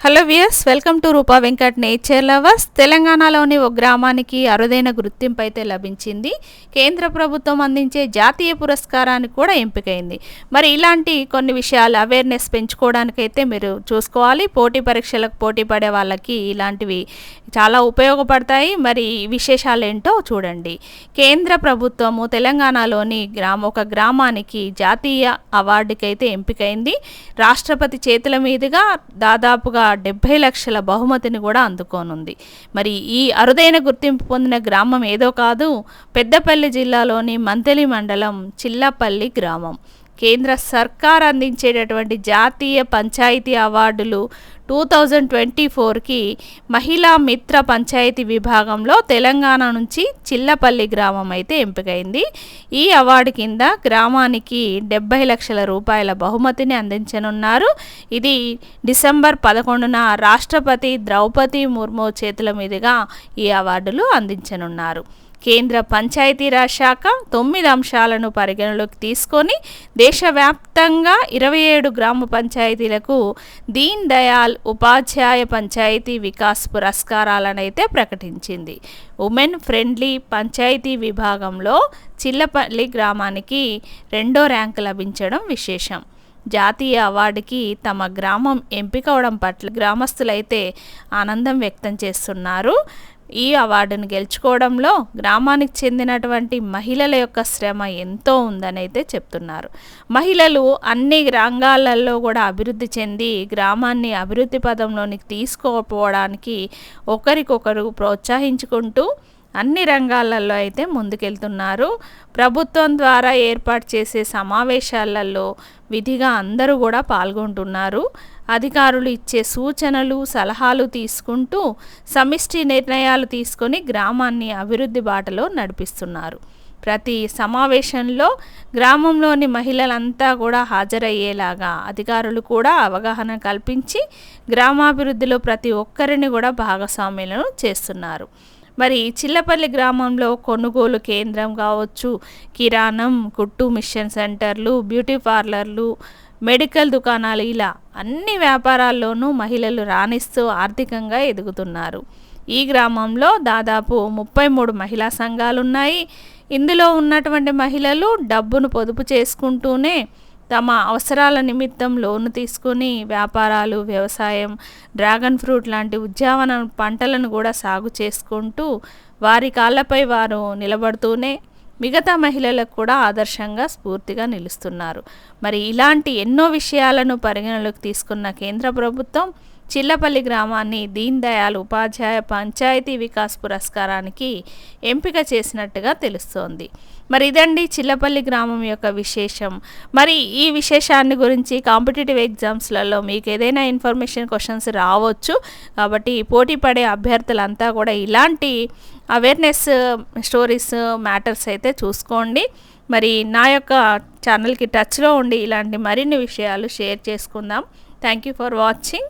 Hello viewers welcome to Rupa Venkat nature lovers. తెలంగాణలోని ఓ గ్రామానికి అరుదైన గుర్తింపు అయితే లభించింది. కేంద్ర ప్రభుత్వం అందించే జాతీయ పురస్కారానికి కూడా ఎంపికైంది. మరి ఇలాంటి కొన్ని విషయాలు అవేర్నెస్ పెంచుకోవడానికైతే మీరు చూసుకోవాలి. పోటీ పరీక్షలకు పోటీ పడే వాళ్ళకి ఇలాంటివి చాలా ఉపయోగపడతాయి. మరి విశేషాలు ఏంటో చూడండి. కేంద్ర ప్రభుత్వము తెలంగాణలోని గ్రామ ఒక గ్రామానికి జాతీయ అవార్డుకైతే ఎంపికైంది. రాష్ట్రపతి చేతుల మీదుగా దాదాపుగా డెబ్బై లక్షల బహుమతిని కూడా అందుకోనుంది. మరి ఈ అరుదైన గుర్తింపు పొందిన గ్రామం ఏదో కాదు పెద్దపల్లి జిల్లాలోని మంతెలి మండలం చిల్లపల్లి గ్రామం. కేంద్ర సర్కార్ అందించేటటువంటి జాతీయ పంచాయతీ అవార్డులు టూ థౌజండ్ ట్వంటీ ఫోర్కి మహిళా మిత్ర పంచాయతీ విభాగంలో తెలంగాణ నుంచి చిల్లపల్లి గ్రామం అయితే ఎంపికైంది. ఈ అవార్డు కింద గ్రామానికి డెబ్బై లక్షల రూపాయల బహుమతిని అందించనున్నారు. ఇది డిసెంబర్ పదకొండున రాష్ట్రపతి ద్రౌపది ముర్ము చేతుల మీదుగా ఈ అవార్డులు అందించనున్నారు. కేంద్ర పంచాయతీరాజ్ శాఖ తొమ్మిది అంశాలను పరిగణలోకి తీసుకొని దేశవ్యాప్తంగా ఇరవై ఏడు గ్రామ పంచాయతీలకు దీన్ దయాల్ ఉపాధ్యాయ పంచాయతీ వికాస్ పురస్కారాలను అయితే ప్రకటించింది. ఉమెన్ ఫ్రెండ్లీ పంచాయతీ విభాగంలో చిల్లపల్లి గ్రామానికి రెండో ర్యాంకు లభించడం విశేషం. జాతీయ అవార్డుకి తమ గ్రామం ఎంపికవడం పట్ల గ్రామస్తులైతే ఆనందం వ్యక్తం చేస్తున్నారు. ఈ అవార్డును గెలుచుకోవడంలో గ్రామానికి చెందినటువంటి మహిళల యొక్క శ్రమ ఎంతో ఉందని అయితే చెప్తున్నారు. మహిళలు అన్ని రంగాలలో కూడా అభివృద్ధి చెంది గ్రామాన్ని అభివృద్ధి పదంలోనికి తీసుకోపోవడానికి ఒకరికొకరు ప్రోత్సహించుకుంటూ అన్ని రంగాలలో అయితే ముందుకెళ్తున్నారు. ప్రభుత్వం ద్వారా ఏర్పాటు చేసే సమావేశాలలో విధిగా అందరూ కూడా పాల్గొంటున్నారు. అధికారులు ఇచ్చే సూచనలు సలహాలు తీసుకుంటూ సమిష్టి నిర్ణయాలు తీసుకొని గ్రామాన్ని అభివృద్ధి బాటలో నడిపిస్తున్నారు. ప్రతి సమావేశంలో గ్రామంలోని మహిళలంతా కూడా హాజరయ్యేలాగా అధికారులు కూడా అవగాహన కల్పించి గ్రామాభివృద్ధిలో ప్రతి ఒక్కరిని కూడా భాగస్వామ్యులను చేస్తున్నారు. మరి చిల్లపల్లి గ్రామంలో కొనుగోలు కేంద్రం కావచ్చు కిరాణం కుట్టు మిషన్ సెంటర్లు బ్యూటీ పార్లర్లు మెడికల్ దుకాణాలు ఇలా అన్ని వ్యాపారాల్లోనూ మహిళలు రాణిస్తూ ఆర్థికంగా ఎదుగుతున్నారు. ఈ గ్రామంలో దాదాపు ముప్పై మూడు మహిళా సంఘాలు ఉన్నాయి ఇందులో ఉన్నటువంటి మహిళలు డబ్బును పొదుపు చేసుకుంటూనే తమ అవసరాల నిమిత్తం లోను తీసుకుని వ్యాపారాలు వ్యవసాయం డ్రాగన్ ఫ్రూట్ లాంటి ఉద్యావన పంటలను కూడా సాగు చేసుకుంటూ వారి కాళ్ళపై వారు నిలబడుతూనే మిగతా మహిళలకు కూడా ఆదర్శంగా స్ఫూర్తిగా నిలుస్తున్నారు. మరి ఇలాంటి ఎన్నో విషయాలను పరిగణలోకి తీసుకున్న కేంద్ర ప్రభుత్వం చిల్లపల్లి గ్రామాన్ని దీన్ దయాల్ ఉపాధ్యాయ పంచాయతీ వికాస్ పురస్కారానికి ఎంపిక చేసినట్టుగా తెలుస్తోంది. మరి ఇదండి చిల్లపల్లి గ్రామం యొక్క విశేషం. మరి ఈ విశేషాన్ని గురించి కాంపిటేటివ్ ఎగ్జామ్స్లలో మీకు ఏదైనా ఇన్ఫర్మేషన్ క్వశ్చన్స్ రావచ్చు. కాబట్టి పోటీ పడే అభ్యర్థులంతా కూడా ఇలాంటి అవేర్నెస్ స్టోరీస్ మ్యాటర్స్ అయితే చూసుకోండి. మరి నా యొక్క ఛానల్కి టచ్లో ఉండి ఇలాంటి మరిన్ని విషయాలు షేర్ చేసుకుందాం. Thank you for watching.